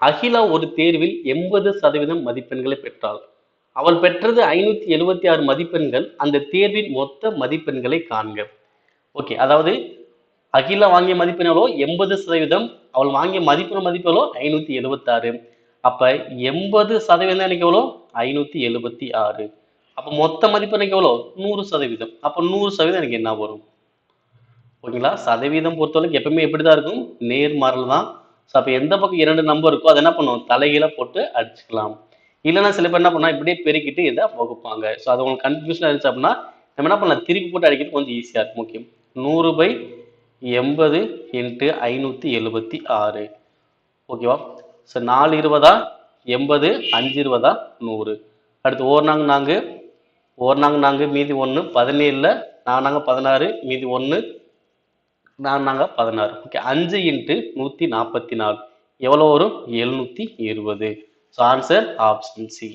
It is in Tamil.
அகிலா ஒரு தேர்வில் எண்பது சதவீதம் மதிப்பெண்களை பெற்றாள். அவள் பெற்றது ஐநூத்தி எழுபத்தி ஆறு மதிப்பெண்கள் அந்த தேர்வின் மொத்த மதிப்பெண்களை காண்க. ஓகே அதாவது அகிலா வாங்கிய மதிப்பெண் எவ்வளோ எண்பது சதவீதம் அவள் வாங்கிய மதிப்பெண் மதிப்பு ஐநூத்தி எழுபத்தாறு அப்ப எண்பது சதவீதம் எனக்கு எவ்வளோ? ஐநூத்தி எழுபத்தி ஆறு. அப்ப மொத்த மதிப்பு எனக்கு எவ்வளோ? நூறு சதவீதம். அப்ப நூறு சதவீதம் எனக்கு என்ன வரும்? ஓகேங்களா? சதவீதம் பொறுத்தவரைக்கும் எப்பவுமே எப்படிதான் இருக்கும்? நேர்மாறல் தான் ஸோ அப்போ எந்த பக்கம் இரண்டு நம்பர் இருக்கோ அதை என்ன பண்ணுவோம்? தலைகீழ போட்டு அடிச்சுக்கலாம். இல்லைன்னா சில பேர் என்ன பண்ணா இப்படியே பெருக்கிட்டு இதை வகுப்பாங்க. ஸோ அது உங்களுக்கு கன்ஃபியூஷன் இருந்துச்சு அப்படின்னா நம்ம என்ன பண்ணலாம்? திருப்பி போட்டு அடிக்கிறது கொஞ்சம் ஈஸியாக இருக்கும். முக்கியம். நூறு பை எண்பது இன்ட்டு ஐநூற்றி எழுபத்தி ஆறு. ஓகேவா ஸோ நாலு இருபதா? எண்பது அஞ்சு இருபதா? நூறு. அடுத்து ஓர் நாங்க நாங்கு ஓர் நாங்க நாங்கு மீதி ஒன்று பதினேழில் நானாங்க பதினாறு மீதி ஒன்று நான் நாங்கள் பதினாறு. ஓகே அஞ்சு இன்ட்டு நூற்றி நாற்பத்தி நாலு. எவ்வளோ வரும்? எழுநூற்றி இருபது. So answer option C